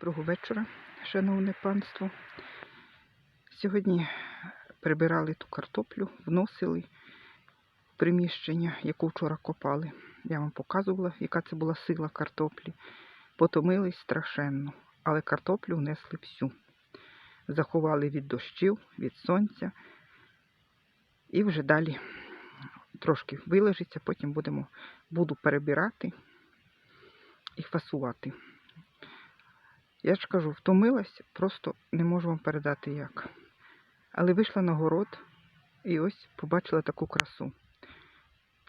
Доброго вечора, шановне панство. Сьогодні прибирали ту картоплю, вносили приміщення, яку вчора копали. Я вам показувала, яка це була сила картоплі. Потомились страшенно, але картоплю внесли всю. Заховали від дощів, від сонця. І вже далі трошки вилежиться, потім будемо, буду перебирати і фасувати. Я ж кажу, втомилась, просто не можу вам передати як. Але вийшла на город і ось побачила таку красу.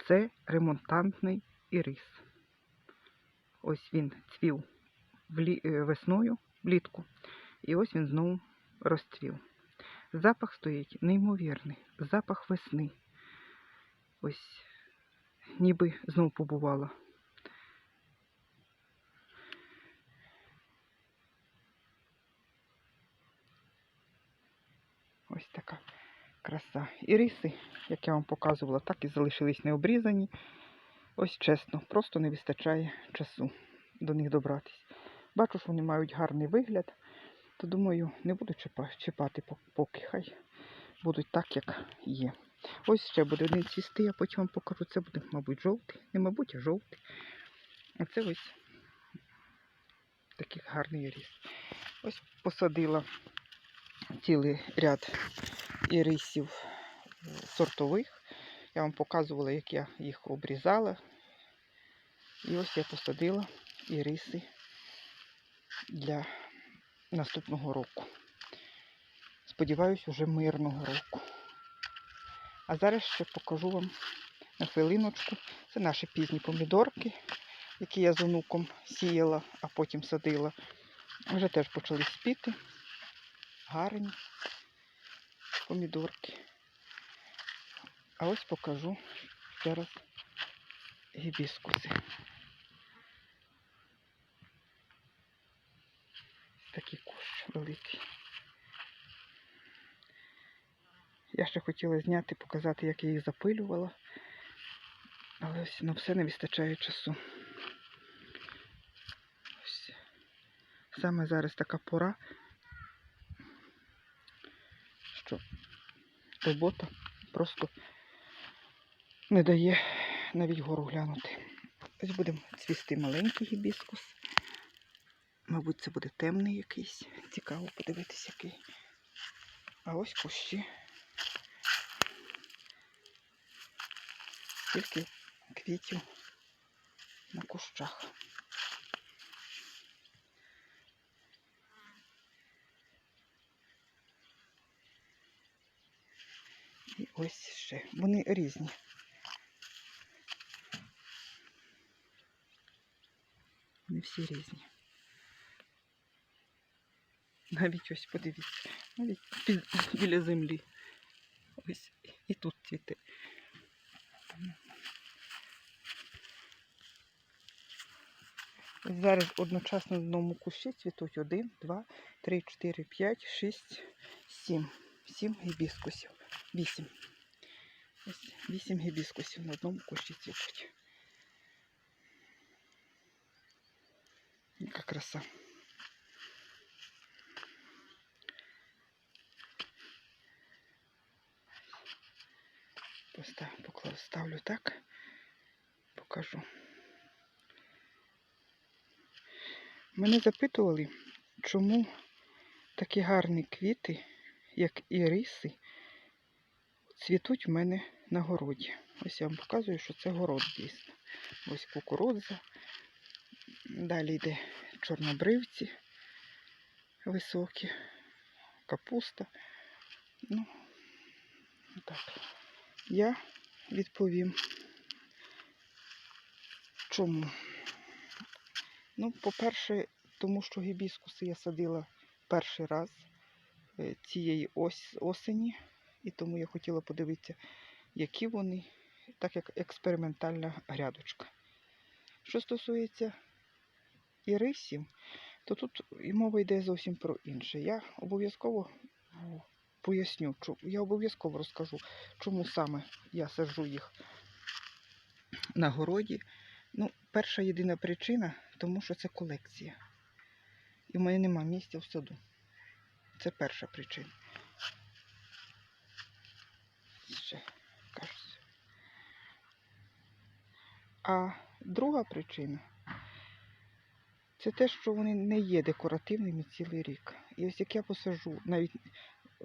Це ремонтантний ірис. Ось він цвів е, весною, влітку, і ось він знову розцвів. Запах стоїть неймовірний, запах весни. Ось ніби знову побувала. Ось така краса. Іриси, як я вам показувала, так і залишились необрізані. Ось чесно, просто не вистачає часу до них добратись. Бачу, що вони мають гарний вигляд, то думаю, не буду чіпати поки хай будуть так, як є. Ось ще буде один цвісти, я потім вам покажу. Це буде, мабуть, жовтий. Не мабуть, а жовтий. А це ось такий гарний ріс. Ось посадила цілий ряд ірисів е, сортових. Я вам показувала, як я їх обрізала. І ось я посадила іриси для наступного року. Сподіваюсь, уже мирного року. А зараз ще покажу вам на хвилиночку. Це наші пізні помідорки, які я з онуком сіяла, а потім садила. Вже теж почали спіти. Гарні помідорки. А ось покажу ще раз гібіскуси. Такий кущ великий. Я ще хотіла зняти, показати, як я їх запилювала. Але ось на все не вистачає часу. Ось. Саме зараз така пора, що робота просто не дає навіть гору глянути. Ось будемо цвісти маленький гібіскус. Мабуть, це буде темний якийсь. Цікаво подивитися, який. А ось кущі. Тільки квітів на кущах. І ось ще. Вони різні. Вони всі різні. Навіть ось подивіться, навіть під, біля землі. Ось і тут цвіте. Зараз одночасно в одному кущі цвітуть один, два, три, чотири, п'ять, шість, сім. Сім гібіскусів. Вісім. Ось вісім гібіскусів на одному кущі цвітуть. Яка краса. Постав, ставлю так, покажу. Мене запитували, чому такі гарні квіти, як іриси, цвітуть в мене на городі. Ось я вам показую, що це город дійсно. Ось кукурудза. Далі йде чорнобривці високі, капуста. Ну, так. Я відповім, чому. Ну, по-перше, тому що гібіскуси я садила перший раз е, цієї ось, осені, і тому я хотіла подивитися, які вони, так як експериментальна грядочка. Що стосується ірисів, то тут і мова йде зовсім про інше. Я обов'язково поясню, я обов'язково розкажу, чому саме я саджу їх на городі. Ну, перша єдина причина, тому що це колекція. і в мене нема місця в саду. Це перша причина. Ще кажуть. А друга причина це те, що вони не є декоративними цілий рік. І ось як я посажу, навіть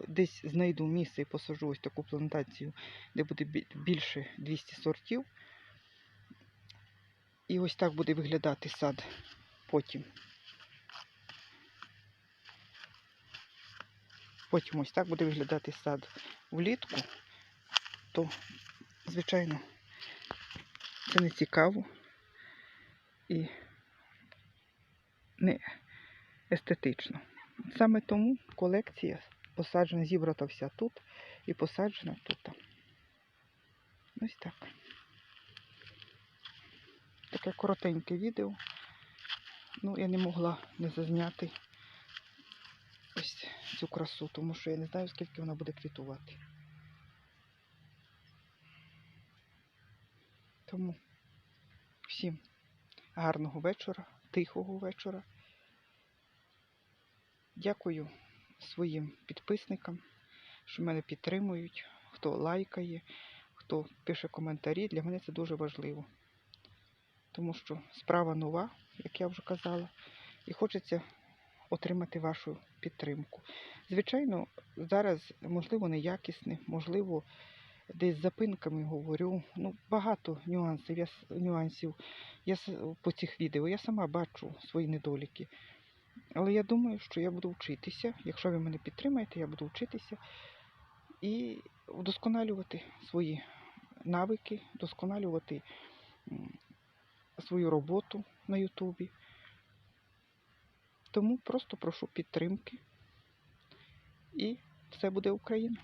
десь знайду місце і посажу ось таку плантацію, де буде більше 200 сортів. І ось так буде виглядати сад потім. Потім ось так буде виглядати сад влітку, то, звичайно, це не цікаво і не естетично. Саме тому колекція посаджена, зібрата вся тут і посаджена тут. Ось так. Таке коротеньке відео. Ну, я не могла не зазняти ось цю красу, тому що я не знаю, скільки вона буде квітувати. Тому всім гарного вечора, тихого вечора. Дякую своїм підписникам, що мене підтримують, хто лайкає, хто пише коментарі. Для мене це дуже важливо. Тому що справа нова, як я вже казала, і хочеться отримати вашу підтримку. Звичайно, зараз, можливо, неякісне, можливо, десь запинками говорю. Ну, багато нюансів. Я, нюансів я по цих відео. Я сама бачу свої недоліки. Але я думаю, що я буду вчитися. Якщо ви мене підтримаєте, я буду вчитися і вдосконалювати свої навики, вдосконалювати свою роботу на Ютубі. Тому просто прошу підтримки. І все буде Україна.